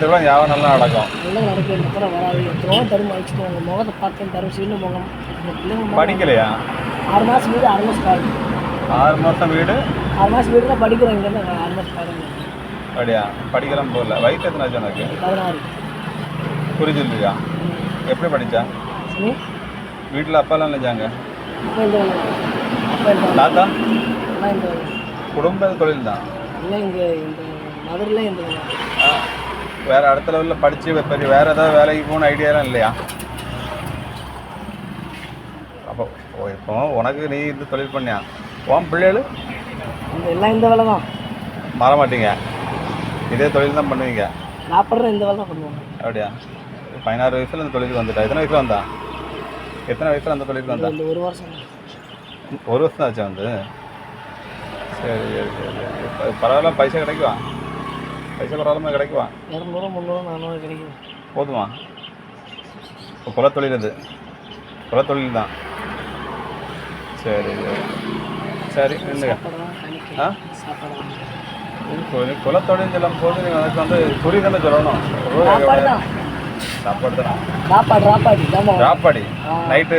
திருவிழா ஞாபகம் நல்லா நடக்கும். நல்லா நடக்கும். இந்த கூட வராது. எத்தனோ தரும் அழிச்சிட்டு உங்கள் முகத்தை பார்த்தேன் தரும் சின்ன முகம். படிக்கலையா? ஆறு மாதம் வீடு ஆறு மாதம் பாருங்க ஆறு மாதம் வீடு? ஆறு மாதம் வீடு தான் படிக்கிறோம் இங்கேருந்து ஆறு மாதம் பாருங்க அப்படியா? படிக்கிறேன் போகல வயசு எத்தனை ஆச்சு உனக்கு? பதினாறு. புரிஞ்சில்லையா எப்படி படித்தா வீட்டில் அப்பாலாம் வேலை. தாத்தா? குடும்ப தொழில் தான். இல்லை இங்கே இந்த மதுரில் இந்த வேற அடுத்த லெவலில் படித்து பெரிய வேற ஏதாவது வேலைக்கு போகணும் ஐடியாலாம் இல்லையா? அப்போ இப்போ உனக்கு நீ இந்த தொழில் பண்ணியா? உன் பிள்ளைகள்? எல்லாம் இந்த வேலை தான். மாற மாட்டீங்க. இதே தொழில் தான் பண்ணுவீங்க. நான் படுற இந்த வேலை தான் பண்ணுவாங்க அப்படியா? பதினாறு வயசுல இந்த தொழிலுக்கு வந்துட்டா. எத்தனை வயசுல வந்தா? எத்தனை வயசுல அந்த தொழிலுக்கு வந்தா? ஒரு வருஷம் ஒரு வருஷம் ஆச்சு வந்து. சரி சரி சரி பரவாயில்ல பைசா கிடைக்குவா பைசா பரவாயில்லாம கிடைக்குவா இரநூறு முந்நூறு நானூறு கிடைக்கும் போதுமா? இப்போ குலத்தொழில் இது. குலத்தொழில் தான். சரி சரி சரி ஆ? குலத்தொழில் சொல்லும் போது நீ அதுக்கு வந்து குறி தானே சொல்லணும். சாப்பாடு தான். சாப்பாடு. நைட்டு.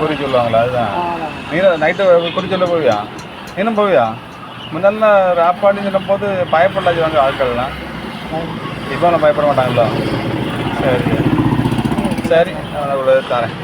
குறி சொல்லுவாங்களா அதுதான். நீ நைட்டு குறி சொல்ல போவியா? இன்னும் போவியா? முன்னெல்லாம் ராப்பாடின்னு சொல்லும் போது பயப்படலாம் செய்வாங்க ஆட்கள்லாம். இப்போ பயப்பட மாட்டாங்களா? சரி. சரி நான் உள்ள தரேன்.